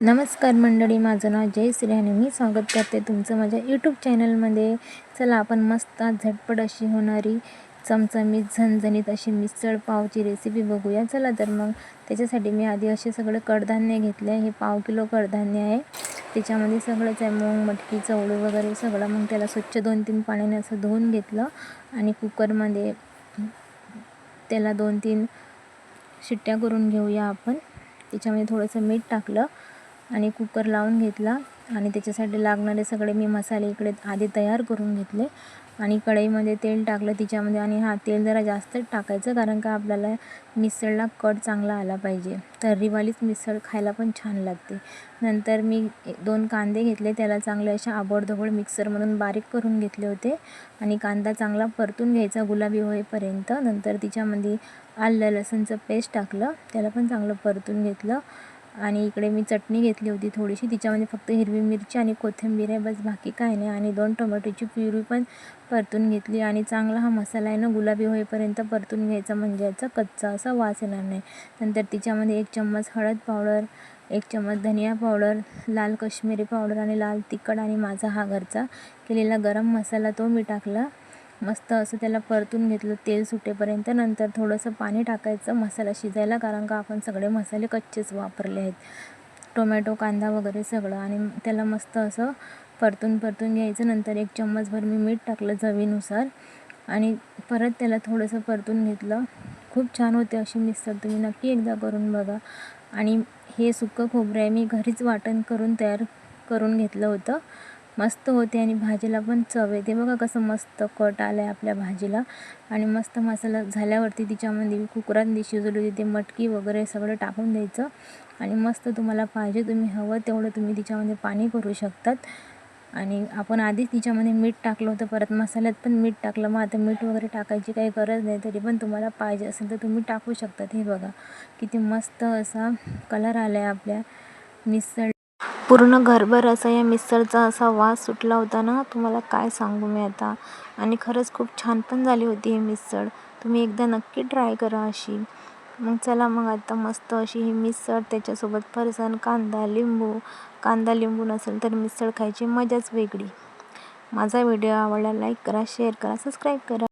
नमस्कार मंडळी माझं नाव जय श्री आणि मी स्वागत करते तुमचं माझ्या यूट्यूब चॅनलमध्ये चला आपण मस्त झटपट अशी होणारी चमचमीत झणझणीत अशी मिसळ पावची रेसिपी बघूया. चला तर मग त्याच्यासाठी मी आधी असे सगळं कडधान्य घेतले हे पाव किलो कडधान्य आहे. त्याच्यामध्ये सगळंच आहे मूग मटकी चवळी वगैरे सगळं. मग त्याला स्वच्छ दोन तीन पाण्याने असं धुवून घेतलं आणि कुकरमध्ये त्याला दोन तीन शिट्ट्या करून घेऊया आपण. त्याच्यामध्ये थोडंसं मीठ टाकलं. आणि कुकर लावून घेतला. आणि त्याच्यासाठी लागणारे सगळे मी मसाले इकडे आधी तयार करून घेतले. आणि कढईमध्ये तेल टाकलं तिच्यामध्ये आणि हा तेल जरा जास्तच टाकायचं कारण का आपल्याला मिसळला कट चांगला आला पाहिजे. तर्रीवालीच मिसळ खायला पण छान लागते. नंतर मी दोन कांदे घेतले. त्याला चांगले अशा आबडधोबड मिक्सरमधून बारीक करून घेतले होते. आणि कांदा चांगला परतून घ्यायचा गुलाबी होईपर्यंत. नंतर तिच्यामध्ये आलं लसूणचं पेस्ट टाकलं. त्याला पण चांगलं परतून घेतलं. आणि इकडे मी चटणी घेतली होती थोडीशी. तिच्यामध्ये फक्त हिरवी मिरची आणि कोथिंबीर आहे बस बाकी काय नाही. आणि दोन टोमॅटोची प्युरी पण परतून घेतली. आणि चांगला हा मसाला आहे ना गुलाबी होईपर्यंत परतून घ्यायचा. म्हणजे याचा कच्चा असा वास येणार नाही. नंतर तिच्यामध्ये एक चम्मच हळद पावडर एक चम्मच धनिया पावडर लाल कश्मीरी पावडर आणि लाल तिखट आणि माझा हा घरचा केलेला गरम मसाला तो मी टाकला. मस्त असं त्याला परतून घेतलं तेल सुटेपर्यंत. नंतर थोडंसं पाणी टाकायचं मसाला शिजायला कारण का आपण सगळे मसाले कच्चेच वापरले आहेत. टोमॅटो कांदा वगैरे सगळं. आणि त्याला मस्त असं परतून परतून घ्यायचं. नंतर एक चम्मचभर मी मीठ टाकलं चवीनुसार. आणि परत त्याला थोडंसं परतून घेतलं. खूप छान होते अशी मिसळ तुम्ही नक्की एकदा करून बघा. आणि हे सुकं खोबरं आहे. मी घरीच वाटण करून तयार करून घेतलं होतं. मस्त होते आणि भाजीला पण चव येते. बघा कसं मस्त कट आलं आहे आपल्या भाजीला. आणि मस्त मसाला झाल्यावरती तिच्यामध्ये कुकरात शिजवली होती. ते मटकी वगैरे सगळं टाकून द्यायचं. आणि मस्त तुम्हाला पाहिजे तुम्ही हवं तेवढं तुम्ही तिच्यामध्ये पाणी करू शकतात. आणि आपण आधीच तिच्यामध्ये मीठ टाकलं होतं. परत मसाल्यात पण मीठ टाकलं. मग आता मीठ वगैरे टाकायची काही गरज नाही. तरी पण तुम्हाला पाहिजे असेल तर तुम्ही टाकू शकतात. हे बघा किती मस्त असा कलर आला आहे आपल्या मिसळ पूर्ण घरभर असा या मिसळचा असा वास सुटला होता ना? तुम्हाला काय सांगू मी आता? आणि खरंच खूप छान पण झाली होती ही मिसळ. तुम्ही एकदा नक्की ट्राय करा अशी. मग चला मग आता मस्त अशी ही मिसळ त्याच्यासोबत फरसाण कांदा लिंबू. कांदा लिंबू नसेल तर मिसळ खायची मजाच वेगळी. माझा व्हिडिओ आवडला लाईक करा शेअर करा सबस्क्राईब करा.